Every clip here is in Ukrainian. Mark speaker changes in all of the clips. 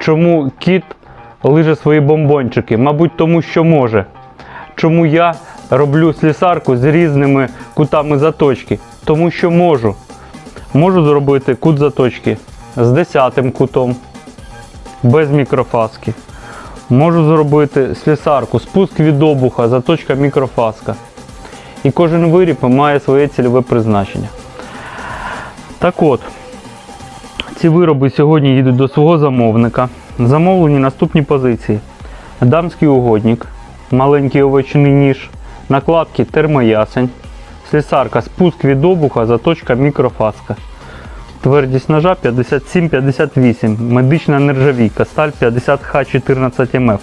Speaker 1: Чому кіт лиже свої бомбончики? Мабуть, тому що може. Чому я роблю слісарку з різними кутами заточки? Тому що можу. Можу зробити кут заточки з 10 кутом, без мікрофаски. Можу зробити слісарку, спуск від обуха, заточка мікрофаска. І кожен виріб має своє цільове призначення. Так от, ці вироби сьогодні їдуть до свого замовника. Замовлені наступні позиції: дамський угодник, маленький овочний ніж, накладки термоясень, слісарка, спуск від обуха, заточка мікрофаска. Твердість ножа 57-58, медична нержавійка, сталь 50Х14МФ.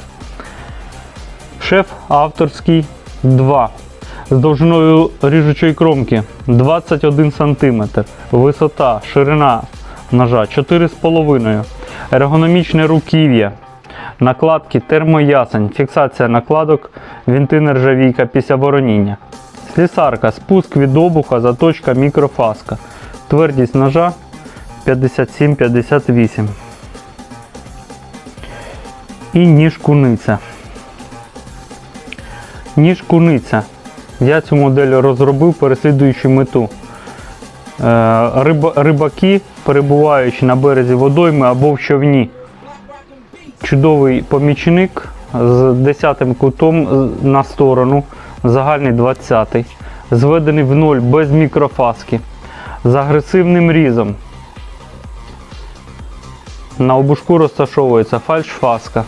Speaker 1: Шеф авторський 2. З довжиною ріжучої кромки 21 см. Висота, ширина ножа 4,5 Ергономічне руків'я. Накладки термоясень. Фіксація накладок, вінти нержавійка після вороніння. Слісарка, спуск від обуха, заточка мікрофаска. Твердість ножа 57-58. І ніж куниця. Ніж куниця. Я цю модель розробив, переслідуючи мету. Е, риба- рибаки, перебуваючи на березі водойми або в човні. Чудовий помічник з 10 кутом на сторону, загальний 20 зведений в ноль без мікрофаски, з агресивним різом. На обушку розташовується фальшфаска,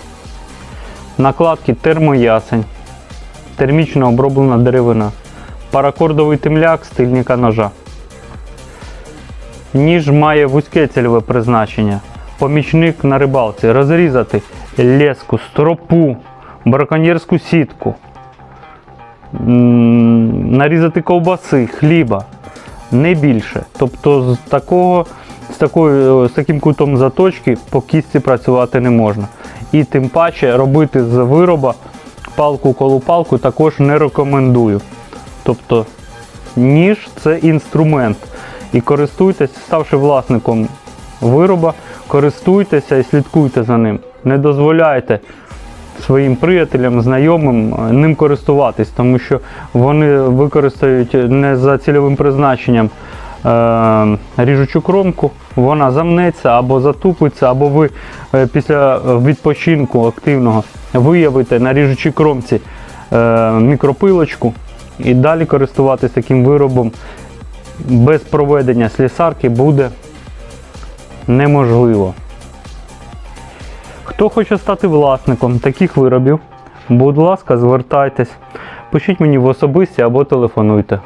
Speaker 1: накладки термоясень, термічно оброблена деревина, паракордовий темляк стильника ножа. Ніж має вузьке цільове призначення. Помічник на рибалці розрізати леску, стропу, браконьєрську сітку, нарізати ковбаси, хліба, не більше. Тобто з, такого, з, такою, з таким кутом заточки по кістці працювати не можна. І тим паче робити з вироба палку колупалку також не рекомендую. Тобто ніж це інструмент. І користуйтесь, ставши власником вироба, користуйтеся і слідкуйте за ним. Не дозволяйте своїм приятелям, знайомим е, ним користуватись, тому що вони використають не за цільовим призначенням е, ріжучу кромку, вона замнеться або затупиться, або ви е, після відпочинку активного виявите на ріжучій кромці е, мікропилочку і далі користуватись таким виробом без проведення слісарки буде неможливо. Хто хоче стати власником таких виробів, будь ласка, звертайтесь, пишіть мені в особисті або телефонуйте.